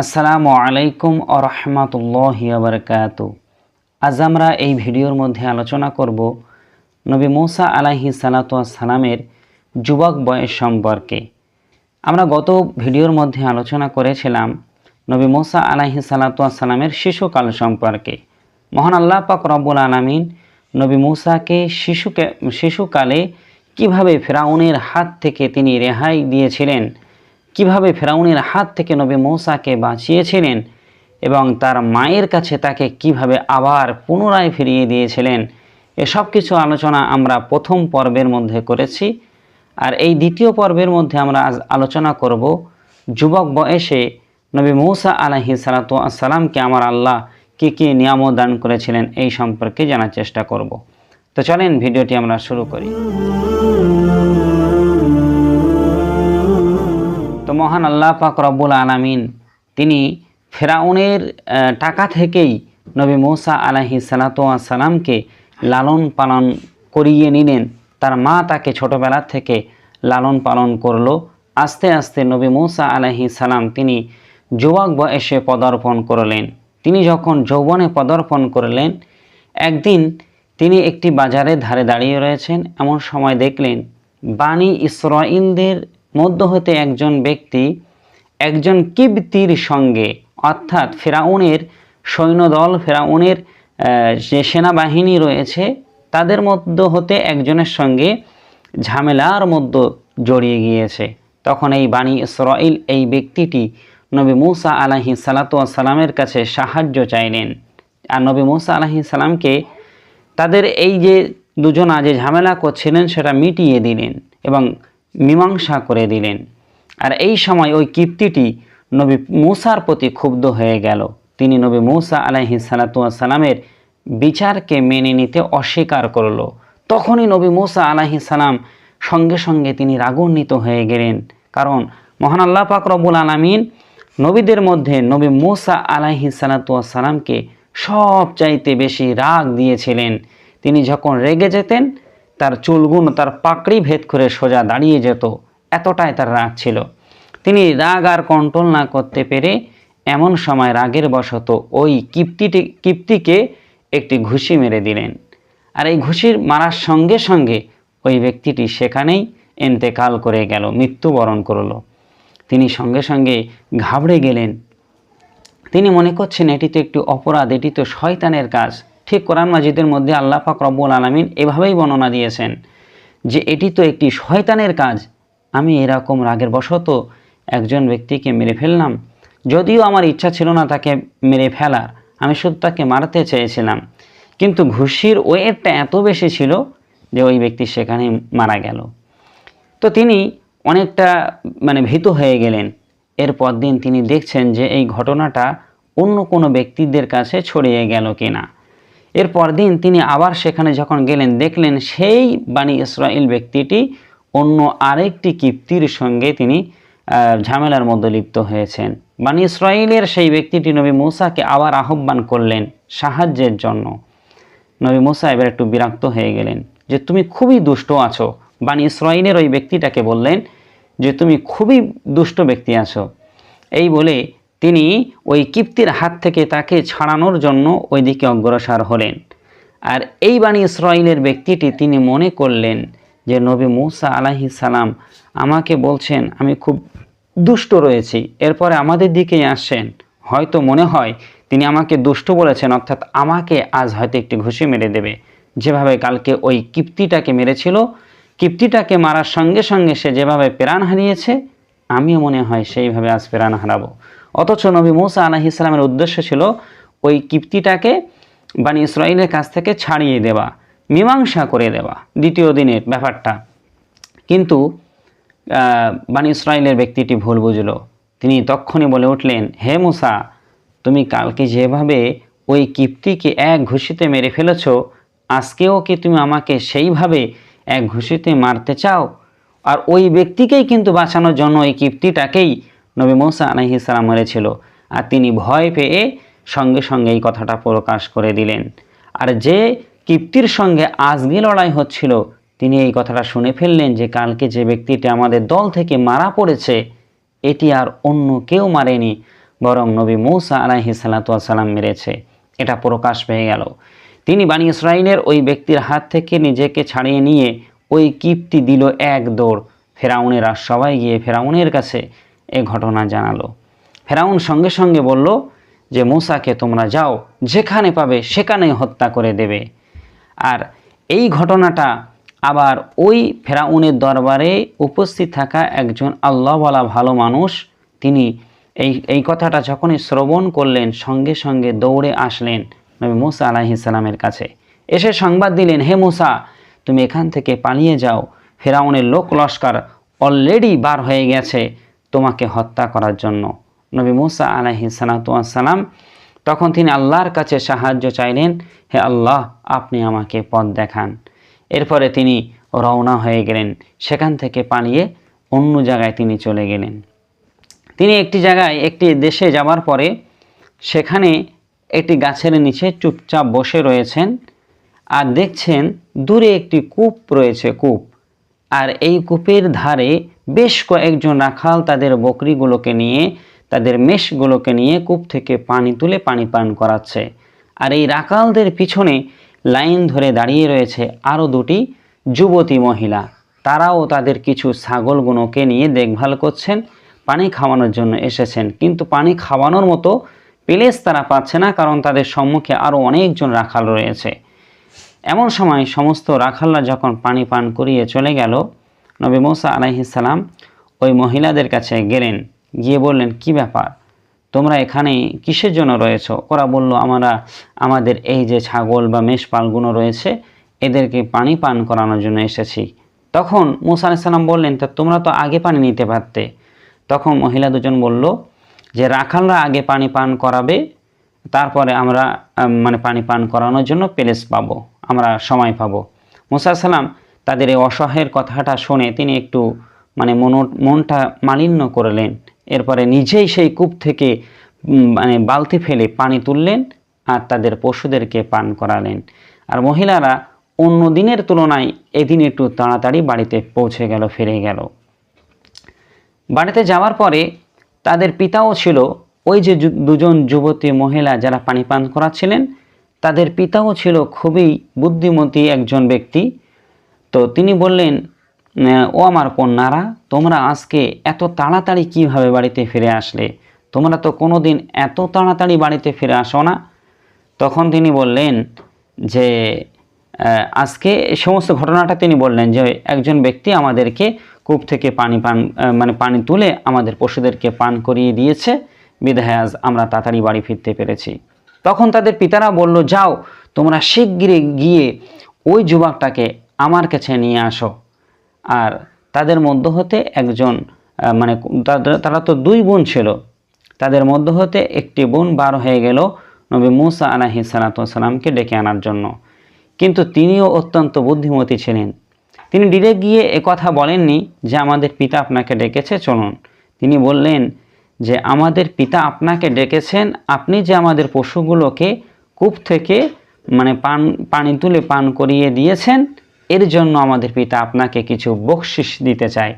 আসসালামু আলাইকুম ও রহমতুল্লাহ বারকাত। আজ আমরা এই ভিডিওর মধ্যে আলোচনা করব নবী মৌসা আলাহি সালামের যুবক বয়স সম্পর্কে। আমরা গত ভিডিওর মধ্যে আলোচনা করেছিলাম নবী মৌসা আলাহি সালামের শিশুকাল সম্পর্কে। মহান আল্লাহ পাক রব্বুল আলমিন নবী মৌসাকে শিশুকে শিশুকালে কীভাবে ফেরাউনের হাত থেকে তিনি রেহাই দিয়েছিলেন কীভাবে ফেরাউনের হাত থেকে নবী মৌসাকে বাঁচিয়েছিলেন এবং তার মায়ের কাছে তাকে কীভাবে আবার পুনরায় ফিরিয়ে দিয়েছিলেন, এসব কিছু আলোচনা আমরা প্রথম পর্বের মধ্যে করেছি। আর এই দ্বিতীয় পর্বের মধ্যে আমরা আজ আলোচনা করব, যুবক বয়সে নবী মৌসা আলাহি সালাতামকে আমার আল্লাহ কী কী নিয়ামত দান করেছিলেন এই সম্পর্কে জানার চেষ্টা করব। তো চলেন, ভিডিওটি আমরা শুরু করি। মহান আল্লাহ পাক রব্বুল আলামিন, তিনি ফেরাউনের টাকা থেকেই নবী মৌসা আলাহি সালাতামকে লালন পালন করিয়ে নিলেন। তার মা তাকে ছোটবেলা থেকে লালন পালন করল। আস্তে আস্তে নবী মৌসা আলাহি সালাম তিনি যুবক বয়সে পদার্পণ করলেন। তিনি যখন যৌবনে পদার্পণ করলেন, একদিন তিনি একটি বাজারের ধারে দাঁড়িয়ে রয়েছেন। এমন সময় দেখলেন বাণী ইসরাইলদের মধ্য হতে একজন ব্যক্তি একজন কিবতির সঙ্গে, অর্থাৎ ফেরাউনের সৈন্যদল, ফেরাউনের যে সেনাবাহিনী রয়েছে, তাদের মধ্য হতে একজনের সঙ্গে ঝামেলার মধ্যে জড়িয়ে গিয়েছে। তখন এই বাণী ইসরাইল এই ব্যক্তিটি নবী মুসা আলাহি সালামের কাছে সাহায্য চাইলেন। আর নবী মুসা আলাহি সালামকে তাদের এই যে দুজনা যে ঝামেলা করছিলেন, সেটা মিটিয়ে দিলেন এবং মীমাংসা করে দিলেন। আর এই সময় ওই কীর্তিটি নবী মূসার প্রতি ক্ষুব্ধ হয়ে গেল। তিনি নবী মূসা আলাহি সালামের বিচারকে মেনে নিতে অস্বীকার করল। তখনই নবী মূসা আলাহি সালাম সঙ্গে সঙ্গে তিনি রাগান্বিত হয়ে গেলেন। কারণ মহান আল্লাহ পাক আলমিন নবীদের মধ্যে নবী মূসা আলাহি সালামকে সব চাইতে বেশি রাগ দিয়েছিলেন। তিনি যখন রেগে যেতেন তার চুলগুন তার পাকড়ি ভেদ করে সোজা দাঁড়িয়ে যেত। এতটাই তার রাগ ছিল। তিনি রাগ আর কন্ট্রোল না করতে পেরে এমন সময় রাগের বশত ওই কিপ্তিটি, কিপ্তিকে একটি ঘুষি মেরে দিলেন। আর এই ঘুষির মারার সঙ্গে সঙ্গে ওই ব্যক্তিটি সেখানেই এন্তেকাল করে গেল, মৃত্যুবরণ করল। তিনি সঙ্গে সঙ্গে ঘাবড়ে গেলেন। তিনি মনে করছেন, এটি তো একটি অপরাধ, এটি তো শয়তানের কাজ। ঠিক কোরআন মাজিদের মধ্যে আল্লাহ পাক রব্বুল আলমিন এভাবেই বর্ণনা দিয়েছেন যে এটি তো একটি শয়তানের কাজ। আমি এরকম রাগের বশত একজন ব্যক্তিকে মেরে ফেললাম। যদিও আমার ইচ্ছা ছিল না তাকে মেরে ফেলার, আমি শুধু তাকে মারতে চেয়েছিলাম। কিন্তু ঘুষির ওয়েটটা এত বেশি ছিল যে ওই ব্যক্তি সেখানে মারা গেল। তো তিনি অনেকটা মানে ভীত হয়ে গেলেন। এরপর দিন তিনি দেখছেন যে এই ঘটনাটা অন্য কোনো ব্যক্তিদের কাছে ছড়িয়ে গেল কিনা। এরপর দিন তিনি আবার সেখানে যখন গেলেন, দেখলেন সেই বাণী ইসরায়েল ব্যক্তিটি অন্য আরেকটি কিপ্তির সঙ্গে তিনি ঝামেলার মধ্যে লিপ্ত হয়েছেন। বাণী ইসরায়েলের সেই ব্যক্তিটি নবী মূসাকে আবার আহ্বান করলেন সাহায্যের জন্য। নবী মুসা এবার একটু বিরক্ত হয়ে গেলেন যে, তুমি খুবই দুষ্ট আছো। বানি ইসরাইলের ওই ব্যক্তিটাকে বললেন যে, তুমি খুবই দুষ্ট ব্যক্তি আছো। এই বলে তিনি ওই কিপ্তির হাত থেকে তাকে ছাড়ানোর জন্য ওই দিকে অগ্রসর হলেন। আর এই বাণী ইসরায়েলের ব্যক্তিটি তিনি মনে করলেন যে, নবী মুসা আলাহি সালাম আমাকে বলছেন, আমি খুব দুষ্ট রয়েছি, এরপরে আমাদের দিকেই আসছেন হয়তো মনে হয় তিনি আমাকে দুষ্ট বলেছেন, অর্থাৎ আমাকে আজ হয়তো একটি ঘুষি মেরে দেবে। যেভাবে কালকে ওই কিপ্তিটাকে মেরেছিল, কিপ্তিটাকে মারার সঙ্গে সঙ্গে সে যেভাবে প্রাণ হারিয়েছে, আমিও মনে হয় সেইভাবে আজ প্রাণ হারাবো। অথচ নবী মৌসা আলাহি ইসলামের উদ্দেশ্য ছিল ওই কিপ্তিটাকে বানি ইসরায়েলের কাছ থেকে ছাড়িয়ে দেওয়া, মীমাংসা করে দেওয়া, দ্বিতীয় দিনের ব্যাপারটা। কিন্তু বানি ইসরায়েলের ব্যক্তিটি ভুল বুঝলো। তিনি তক্ষণই বলে উঠলেন, হে মুসা, তুমি কালকে যেভাবে ওই কিপ্তিকে এক ঘুষিতে মেরে ফেলেছ, আজকেও কি তুমি আমাকে সেইভাবে এক ঘুষিতে মারতে চাও? আর ওই ব্যক্তিকেই কিন্তু বাঁচানোর জন্য ওই কিপ্তিটাকেই নবী মৌসা আলাহি সালাম মেরেছিল আর তিনি ভয় পেয়ে সঙ্গে সঙ্গে এই কথাটা প্রকাশ করে দিলেন। আর যে কিপ্তির সঙ্গে আজকে লড়াই হচ্ছিল, তিনি এই কথাটা শুনে ফেললেন যে, কালকে যে ব্যক্তিটি আমাদের দল থেকে মারা পড়েছে, এটি আর অন্য কেউ মারেনি, বরং নবী মৌসা আলাহি সাল্লাম মেরেছে। এটা প্রকাশ পেয়ে গেল। তিনি বানি ইসরায়েলের ওই ব্যক্তির হাত থেকে নিজেকে ছাড়িয়ে নিয়ে ওই কিপ্তি দিল এক দৌড়। ফেরাউনেরা সবাই গিয়ে ফেরাউনের কাছে এ ঘটনা জানালো। ফেরাউন সঙ্গে সঙ্গে বলল যে, মূসাকে তোমরা যাও, যেখানে পাবে সেখানে হত্যা করে দেবে। আর এই ঘটনাটা আবার ওই ফেরাউনের দরবারে উপস্থিত থাকা একজন আল্লাহওয়ালা ভালো মানুষ, তিনি এই এই কথাটা যখনই শ্রবণ করলেন, সঙ্গে সঙ্গে দৌড়ে আসলেন নবী মুসা আলাহিসাল্লামের কাছে। এসে সংবাদ দিলেন, হে মুসা, তুমি এখান থেকে পালিয়ে যাও। ফেরাউনের লোক লস্কর অলরেডি বার হয়ে গেছে। তোমাকে হত্যা করার জন্য। নবী মুসা আলাহি সালাতাম তখন তিনি আল্লাহর কাছে সাহায্য চাইলেন, হে আল্লাহ, আপনি আমাকে পথ দেখান। এরপরে তিনি রওনা হয়ে গেলেন। সেখান থেকে পালিয়ে অন্য জায়গায় তিনি চলে গেলেন। তিনি একটি জায়গায়, একটি দেশে যাওয়ার পরে সেখানে একটি গাছের নিচে চুপচাপ বসে রয়েছেন আর দেখছেন দূরে একটি কূপ রয়েছে, কূপ। আর এই কূপের ধারে বেশ কয়েকজন রাখাল তাদের বকরিগুলোকে নিয়ে, তাদের মেষগুলোকে নিয়ে কূপ থেকে পানি তুলে পানি পান করাচ্ছে। আর এই রাখালদের পিছনে লাইন ধরে দাঁড়িয়ে রয়েছে আরও দুটি যুবতী মহিলা। তারাও তাদের কিছু ছাগলগুলোকে নিয়ে দেখভাল করছেন, পানি খাওয়ানোর জন্য এসেছেন। কিন্তু পানি খাওয়ানোর মতো প্লেস তারা পাচ্ছে না, কারণ তাদের সম্মুখে আরও অনেকজন রাখাল রয়েছে। এমন সময় সমস্ত রাখাল্লা যখন পানি পান করিয়ে চলে গেল, নবী মৌসা আলাইহিসাল্লাম ওই মহিলাদের কাছে গেলেন, গিয়ে বললেন, কি ব্যাপার? তোমরা এখানে কিসের জন্য রয়েছো? ওরা বলল, আমরা, আমাদের এই যে ছাগল বা মেষপালগুলো রয়েছে, এদেরকে পানি পান করানোর জন্য এসেছি। তখন মুসা আলাইসাল্লাম বললেন, তা তোমরা তো আগে পানি নিতে পারতে। তখন মহিলা দুজন বলল, যে রাখালরা আগে পানি পান করাবে, তারপরে আমরা মানে পানি পান করানোর জন্য প্লেস পাবো। আমরা সময় পাবো। মুসা সালাম তাদের এই অসহায়ের কথাটা শুনে তিনি একটু মানে মন, মনটা মালিন্য করলেন। এরপরে নিজেই সেই কূপ থেকে মানে বালতি ফেলে পানি তুললেন আর তাদের পশুদেরকে পান করালেন। আর মহিলারা অন্য দিনের তুলনায় এদিন একটু তাড়াতাড়ি বাড়িতে পৌঁছে গেল, ফিরে গেল। বাড়িতে যাওয়ার পরে তাদের পিতাও ছিল, ওই যে, দুজন যুবতী মহিলা যারা পানি পান করাচ্ছিলেন তাদের পিতাও ছিল খুবই বুদ্ধিমতী একজন ব্যক্তি। তো তিনি বললেন ও আমার কন্যারা, তোমরা আজকে এত তাড়াতাড়ি কীভাবে বাড়িতে ফিরে আসলে? তোমরা তো কোনো দিন এত তাড়াতাড়ি বাড়িতে ফিরে আসো না। তখন তিনি বললেন যে আজকে সমস্ত ঘটনাটা তিনি বললেন যে, একজন ব্যক্তি আমাদেরকে কূপ থেকে পানি পান মানে পানি তুলে আমাদের পশুদেরকে পান করিয়ে দিয়েছে। বিধায় আজ আমরা তাড়াতাড়ি বাড়ি ফিরতে পেরেছি। তখন তাদের পিতারা বলল, যাও, তোমরা শিগগিরই গিয়ে ওই যুবকটাকে আমার কাছে নিয়ে আসো। আর তাদের মধ্য হতে একজন মানে তারা তো দুই বোন ছিল, তাদের মধ্য হতে একটি বোন বার হয়ে গেল নবী মুসা আলাহি সালাতামকে ডেকে আনার জন্য। কিন্তু তিনিও অত্যন্ত বুদ্ধিমতী ছিলেন। তিনি ডিরেক্ট গিয়ে কথা বলেননি যে, আমাদের পিতা আপনাকে ডেকেছে, চলুন। তিনি বললেন যে আমাদের পিতা আপনাকে ডেকেছেন, আপনি যে আমাদের পশুগুলোকে কূপ থেকে মানে পান, পানি তুলে পান করিয়ে দিয়েছেন, এর জন্য আমাদের পিতা আপনাকে কিছু বকশিস দিতে চায়।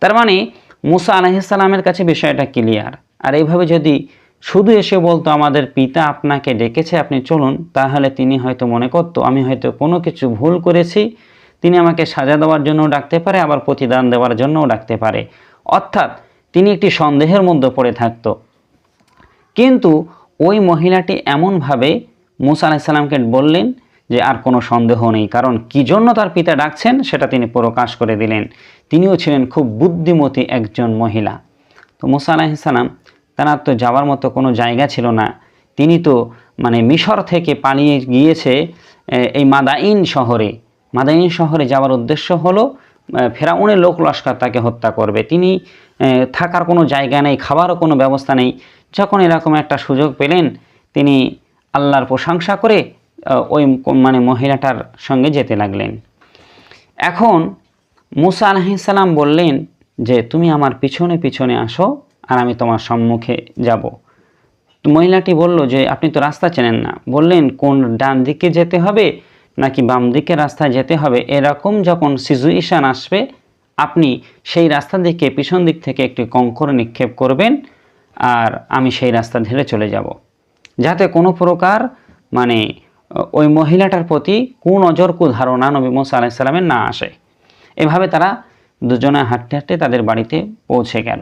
তার মানে মুসা আলাহিসাল্লামের কাছে বিষয়টা ক্লিয়ার। আর এইভাবে যদি শুধু এসে বলতো আমাদের পিতা আপনাকে ডেকেছে, আপনি চলুন, তাহলে তিনি হয়তো মনে করতো, আমি হয়তো কোনো কিছু ভুল করেছি, তিনি আমাকে সাজা দেওয়ার জন্যও ডাকতে পারে, আবার প্রতিদান দেওয়ার জন্যও ডাকতে পারে। অর্থাৎ তিনি একটি সন্দেহের মধ্যে পড়ে থাকত। কিন্তু ওই মহিলাটি এমনভাবে মুসা আলাহিসাল্লামকে বললেন যে, আর কোনো সন্দেহ নেই, কারণ কি জন্য তার পিতা ডাকছেন সেটা তিনি প্রকাশ করে দিলেন। তিনিও ছিলেন খুব বুদ্ধিমতী একজন মহিলা। তো মুসা আলাহিসাল্লাম তার তো যাওয়ার মতো কোনো জায়গা ছিল না। তিনি তো মানে মিশর থেকে পালিয়ে গিয়েছে এই মাদাইন শহরে। মাদাইন শহরে যাওয়ার উদ্দেশ্য হলো ফেরাউনের লোক লস্কর তাকে হত্যা করবে। তিনি থাকার কোনো জায়গা নেই, খাবারও কোনো ব্যবস্থা নেই। যখন এরকম একটা সুযোগ পেলেন, তিনি আল্লাহর প্রশংসা করে ওই মানে মহিলাটার সঙ্গে যেতে লাগলেন। এখন মুসা আলহিসাল্লাম বললেন যে, তুমি আমার পিছনে পিছনে আসো আর আমি তোমার সম্মুখে যাব। মহিলাটি বলল যে, আপনি তো রাস্তা চেনেন না। বললেন, কোন ডান দিকে যেতে হবে নাকি বাম দিকে রাস্তায় যেতে হবে? এরকম যখন সিচুয়েশান আসবে আপনি সেই রাস্তা দিকে পিছন দিক থেকে একটি কঙ্কর নিক্ষেপ করবেন আর আমি সেই রাস্তা ধরে চলে যাব। যাতে কোনো প্রকার মানে ওই মহিলাটার প্রতি কুনজর কুধারণা নবী মোসা আলাইসাল্লামের না আসে। এভাবে তারা দুজনে হাঁটতে হাঁটতে তাদের বাড়িতে পৌঁছে গেল।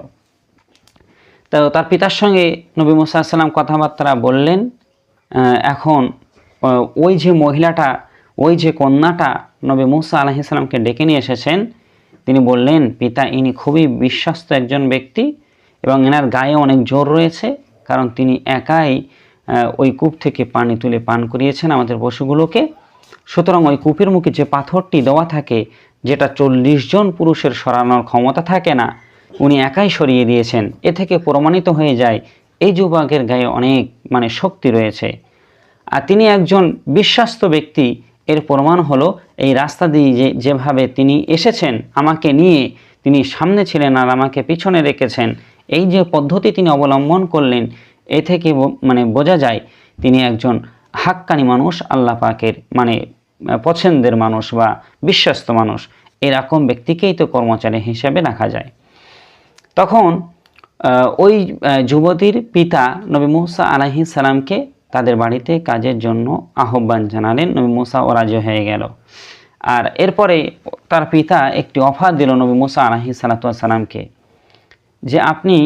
তো তার পিতার সঙ্গে নবী মুসা সাল্লাম কথাবার্তা বললেন এখন ওই যে মহিলাটা, ওই যে কন্যাটা নবী মুসা আলাহিসাল্লামকে ডেকে নিয়ে এসেছেন তিনি বললেন, পিতা, ইনি খুবই বিশ্বস্ত একজন ব্যক্তি এবং এনার গায়ে অনেক জোর রয়েছে, কারণ তিনি একাই ওই কূপ থেকে পানি তুলে পান করিয়েছেন আমাদের পশুগুলোকে। সুতরাং ওই কূপের মুখে যে পাথরটি দেওয়া থাকে, যেটা চল্লিশ জন পুরুষের সরানোর ক্ষমতা থাকে না, উনি একাই সরিয়ে দিয়েছেন। এ থেকে প্রমাণিত হয়ে যায়, এই যুবকের গায়ে অনেক মানে শক্তি রয়েছে। আর তিনি একজন বিশ্বাস্ত ব্যক্তি এর প্রমাণ হলো এই রাস্তা দিয়ে যে, যেভাবে তিনি এসেছেন, আমাকে নিয়ে তিনি সামনে ছিলেন আর আমাকে পিছনে রেখেছেন, এই যে পদ্ধতি তিনি অবলম্বন করলেন, এ থেকে মানে বোঝা যায় তিনি একজন হাক্কানি মানুষ, আল্লাহ পাকের মানে পছন্দের মানুষ বা বিশ্বস্ত মানুষ। এরকম ব্যক্তিকেই তো কর্মচারী হিসেবে রাখা যায়। তখন ওই যুবতীর পিতা নবী মুসা আলাহি সালামকে তাদের বাড়িতে কাজের জন্য আহ্বান জানালেন নবী মুসা ও হয়ে গেল। আর এরপরে তার পিতা একটি অফার দিল নবী মুসা আলাহি সালাতামকে যে আপনি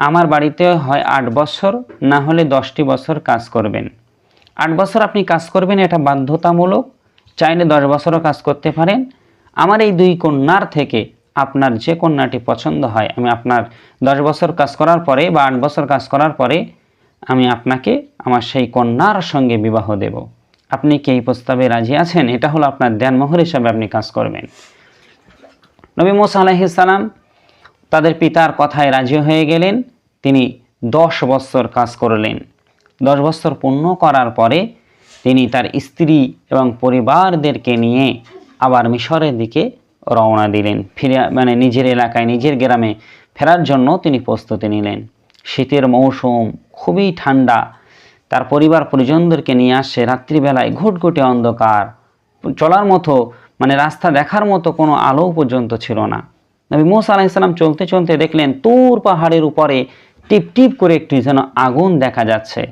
আমার বাড়িতে হয় আট বছর, না হলে দশটি বছর কাজ করবেন। আট বছর আপনি কাজ করবেন, এটা বাধ্যতামূলক। চাইলে দশ বছরও কাজ করতে পারেন। আমার এই দুই কন্যার থেকে আপনার যে কন্যাটি পছন্দ হয়, আমি আপনার দশ বছর কাজ করার পরে বা আট বছর কাজ করার পরে আমি আপনাকে আমার সেই কন্যার সঙ্গে বিবাহ দেব। আপনি কি এই প্রস্তাবে রাজি আছেন? এটা হলো আপনার দেনমোহর হিসাবে আপনি কাজ করবেন। নবী মোসা আলাইসালাম তাদের পিতার কথায় রাজি হয়ে গেলেন। তিনি দশ বছর কাজ করলেন। দশ বছর পূর্ণ করার পরে তিনি তার স্ত্রী এবং পরিবারদেরকে নিয়ে আবার মিশরের দিকে রওনা দিলেন। ফিরে মানে নিজের এলাকায়, নিজের গ্রামে ফেরার জন্য তিনি প্রস্তুতি নিলেন। শীতের মৌসুম খুবই ঠান্ডা। তার পরিবার পরিজনদেরকে নিয়ে আসে রাত্রিবেলায় ঘুটঘুটে অন্ধকার। চলার মতো মানে রাস্তা দেখার মতো কোনো আলো পর্যন্ত ছিল না। নবী মোসা আলাইসাল্লাম চলতে চলতে দেখলেন, তুর পাহাড়ের উপরে টিপ টিপ করে একটি যেন আগুন দেখা যাচ্ছে।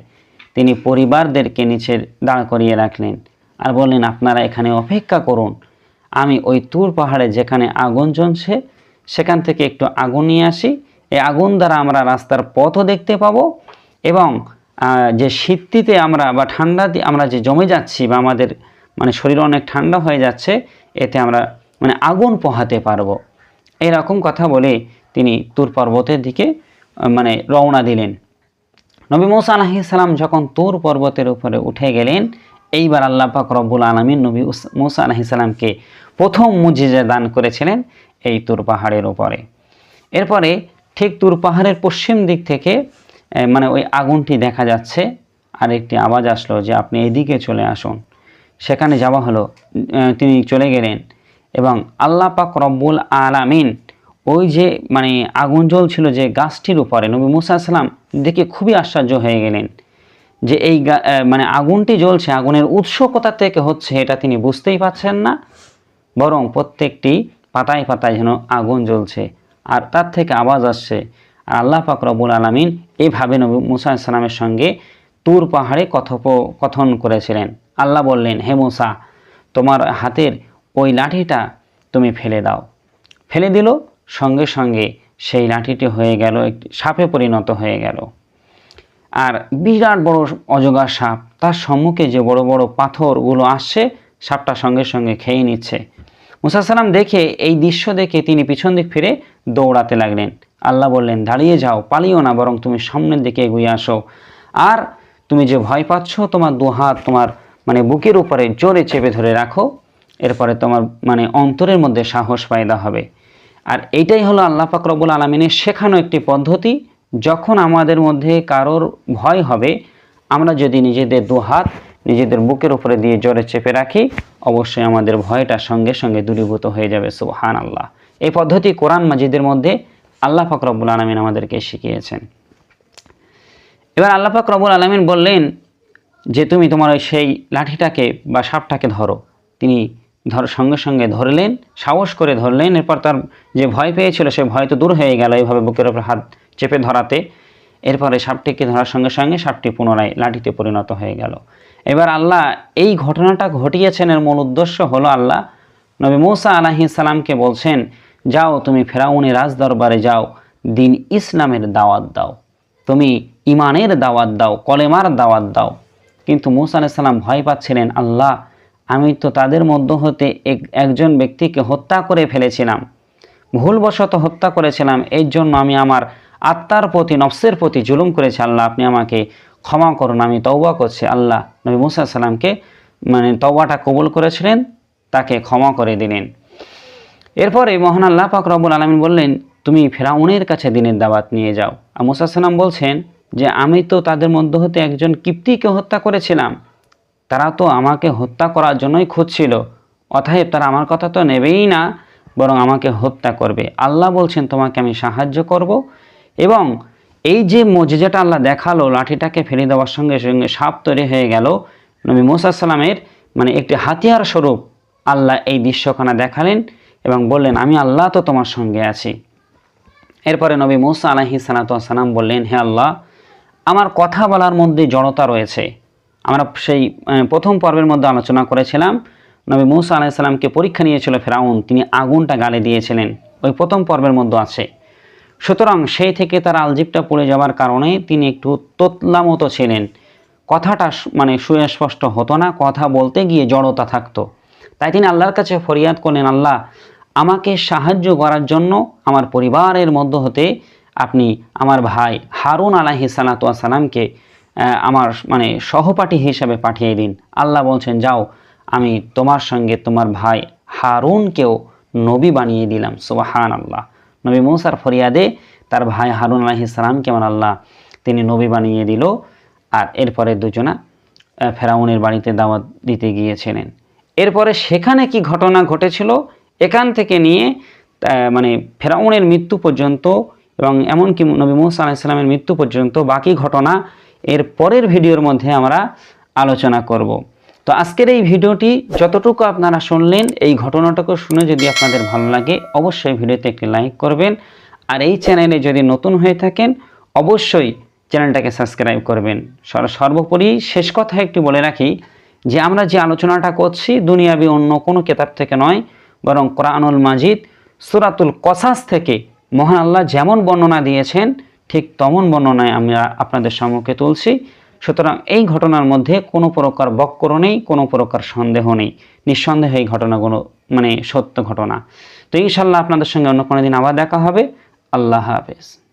তিনি পরিবারদেরকে নিচে দাঁড় করিয়ে রাখলেন আর বললেন, আপনারা এখানে অপেক্ষা করুন। আমি ওই তুর পাহাড়ে যেখানে আগুন জ্বলছে, সেখান থেকে একটু আগুন নিয়ে আসি এই আগুন দ্বারা আমরা রাস্তার পথও দেখতে পাবো এবং যে শীতটিতে আমরা বা ঠান্ডাতে আমরা যে জমে যাচ্ছি বা আমাদের মানে শরীর অনেক ঠান্ডা হয়ে যাচ্ছে, এতে আমরা মানে আগুন পোহাতে পারব। এরকম কথা বলে তিনি তুর পর্বতের দিকে মানে রওনা দিলেন। নবী মৌসা আলাহি সালাম যখন তুর পর্বতের উপরে উঠে গেলেন, এইবার আল্লাহ পাক রব্বুল আলমিন নবী মৌসা আলাহি সালামকে প্রথম মুজিজা দান করেছিলেন এই তুর পাহাড়ের উপরে। এরপরে ঠিক তুর পাহাড়ের পশ্চিম দিক থেকে মানে ওই আগুনটি দেখা যাচ্ছে। আর একটি আওয়াজ আসলো যে আপনি এদিকে চলে আসুন। সেখানে যাওয়া হলো তিনি চলে গেলেন এবং আল্লাহ পাক রব্বুল আলামিন ওই যে মানে আগুন জ্বলছিল যে গাছটির উপরে, নবী মুসা সালাম দেখে খুবই আশ্চর্য হয়ে গেলেন যে এই মানে আগুনটি জ্বলছে, আগুনের উৎস কোথা থেকে হচ্ছে এটা তিনি বুঝতেই পারছেন না। বরং প্রত্যেকটি পাতায় পাতায় যেন আগুন জ্বলছে। আর তার থেকে আওয়াজ আসছে। আর আল্লাহ পাক রব্বুল আলমিন এভাবে নবী মুসা সালামের সঙ্গে তুর পাহাড়ে কথোপকথন করেছিলেন। আল্লাহ বললেন, হে মুসা, তোমার হাতের ওই লাঠিটা তুমি ফেলে দাও। ফেলে দিল, সঙ্গে সঙ্গে সেই লাঠিটি হয়ে গেল একটি সাপে পরিণত হয়ে গেল। আর বিরাট বড় অজগর সাপ, তার সম্মুখে যে বড় বড় পাথরগুলো আসছে, সাপটা সঙ্গে সঙ্গে খেয়ে নিচ্ছে। মুসা সালাম দেখে, এই দৃশ্য দেখে তিনি পিছন দিক ফিরে দৌড়াতে লাগলেন। আল্লাহ বললেন, দাঁড়িয়ে যাও, পালিও না, বরং তুমি সামনের দিকে এগিয়ে আসো। আর তুমি যে ভয় পাচ্ছ, তোমার দু হাত তোমার মানে বুকের উপরে জোরে চেপে ধরে রাখো। এরপরে তোমার মানে অন্তরের মধ্যে সাহস পায়দা হবে। আর এইটাই হলো আল্লাহ পাক রব্বুল আলমিনের শেখানো একটি পদ্ধতি। যখন আমাদের মধ্যে কারোর ভয় হবে, আমরা যদি নিজেদের দু হাত নিজেদের বুকের উপরে দিয়ে জ্বরে চেপে রাখি। অবশ্যই আমাদের ভয়টা সঙ্গে সঙ্গে দূরীভূত হয়ে যাবে সুবহান আল্লাহ এই পদ্ধতি কোরআন মাজিদের মধ্যে আল্লাহ পাক রব্বুল আলমিন আমাদেরকে শিখিয়েছেন। এবার আল্লাহ পাক রব্বুল আলমিন বললেন যে, তুমি তোমার ওই সেই লাঠিটাকে বা সাপটাকে ধরো। তিনি ধর, সঙ্গে সঙ্গে ধরলেন, সাহস করে ধরলেন। এরপর তার যে ভয় পেয়েছিল, সে ভয় তো দূর হয়ে গেল এইভাবে বুকের ওপর হাত চেপে ধরাতে। এরপরে সাপটিকে ধরার সঙ্গে সঙ্গে সাপটি পুনরায় লাঠিতে পরিণত হয়ে গেল। এবার আল্লাহ এই ঘটনাটা ঘটিয়েছেন এর মূল উদ্দেশ্য হলো আল্লাহ নবী মৌসা আলাহি সালামকে বলছেন, যাও তুমি ফেরাউনের রাজ দরবারে যাও, দিন ইসলামের দাওয়াত দাও। তুমি ইমানের দাওয়াত দাও, কলেমার দাওয়াত দাও। কিন্তু মুসা আলাইসাল্লাম ভয় পাচ্ছিলেন, আল্লাহ, আমি তো তাদের মধ্য হতে এক- একজন ব্যক্তিকে হত্যা করে ফেলেছিলাম। ভুলবশত হত্যা করেছিলাম। এর জন্য আমি আমার আত্মার প্রতি, নফসের প্রতি জুলুম করেছি। আল্লাহ, আপনি আমাকে ক্ষমা করুন, আমি তৌবা করছি। আল্লাহ নবী মুসা সাল্লামকে মানে তওবাটা কবুল করেছিলেন, তাকে ক্ষমা করে দিলেন। এরপরে মহান আল্লাহ পাক রব্বুল আলমিন বললেন, তুমি ফেরাউনের কাছে দিনের দাওয়াত নিয়ে যাও। আর মুসা সাল্লাম বলছেন যে, আমি তো তাদের মধ্য হতে একজন কিপ্তিকে হত্যা করেছিলাম। তারা তো আমাকে হত্যা করার জন্যই খুঁজছিল। অতএব তারা আমার কথা তো নেবেই না, বরং আমাকে হত্যা করবে। আল্লাহ বলছেন, তোমাকে আমি সাহায্য করব এবং এই যে মজিজাটা আল্লাহ দেখাল, লাঠিটাকে ফেলে দেওয়ার সঙ্গে সঙ্গে সাপ তৈরি হয়ে গেল। নবী মুসা সাল্লামের মানে একটি হাতিয়ার স্বরূপ আল্লাহ এই দৃশ্যখানা দেখালেন এবং বললেন, আমি আল্লাহ তো তোমার সঙ্গে আছি। এরপরে নবী মুসা আলাহি সালাম বললেন, হে আল্লাহ, আমার কথা বলার মধ্যে জড়তা রয়েছে। আমরা সেই প্রথম পর্বের মধ্যে আলোচনা করেছিলাম। নবী মুসা আলাইসাল্লামকে পরীক্ষা নিয়েছিল ফেরাউন, তিনি আগুনটা গালে দিয়েছিলেন। ওই প্রথম পর্বের মধ্যে আছে। সুতরাং সেই থেকে তার আলজিবটা পড়ে যাওয়ার কারণে তিনি একটু তোতলা মতো ছিলেন। কথাটা মানে সুস্পষ্ট হতো না, কথা বলতে গিয়ে জড়তা থাকতো। তাই তিনি আল্লাহর কাছে ফরিয়াদ করলেন, আল্লাহ, আমাকে সাহায্য করার জন্য আমার পরিবারের মধ্য হতে আপনি আমার ভাই হারুন আলাহি সালাতামকে আমার মানে সহপাঠী হিসাবে পাঠিয়ে দিন। আল্লাহ বলছেন, যাও, আমি তোমার সঙ্গে তোমার ভাই হারুনকেও নবী বানিয়ে দিলাম। সুবাহান আল্লাহ নবী মৌসার ফরিয়াদে তার ভাই হারুন আলাহি সালামকে আমার আল্লাহ তিনি নবী বানিয়ে দিল আর এরপরে দুজনা ফেরাউনের বাড়িতে দাওয়াত দিতে গিয়েছিলেন। এরপরে সেখানে কি ঘটনা ঘটেছিল? এখান থেকে নিয়ে মানে ফেরাউনের মৃত্যু পর্যন্ত এবং এমনকি নবী মুসা আলাইসালামের মৃত্যু পর্যন্ত বাকি ঘটনা এর পরের ভিডিওর মধ্যে আমরা আলোচনা করব। তো আজকের এই ভিডিওটি যতটুকু আপনারা শুনলেন, এই ঘটনাটুকু শুনে যদি আপনাদের ভালো লাগে, অবশ্যই ভিডিওতে একটি লাইক করবেন। আর এই চ্যানেলে যদি নতুন হয়ে থাকেন, অবশ্যই চ্যানেলটাকে সাবস্ক্রাইব করবেন। সর্বোপরি শেষ কথা একটি বলে রাখি যে, আমরা যে আলোচনাটা করছি দুনিয়াবি অন্য কোনো কেতাব থেকে নয়, বরং কোরআনুল মাজিদ সুরাতুল কসাস থেকে মহান আল্লাহ যেমন বর্ণনা দিয়েছেন, ঠিক তেমন বর্ণনায় আমরা আপনাদের সম্মুখে তুলছি। সুতরাং এই ঘটনার মধ্যে কোনো প্রকার বক্কর নেই, কোনো প্রকার সন্দেহ নেই। নিঃসন্দেহে এই ঘটনাগুলো মানে সত্য ঘটনা। তো ইনশাল্লাহ আপনাদের সঙ্গে অন্য কোনো দিন আবার দেখা হবে। আল্লাহ হাফেজ।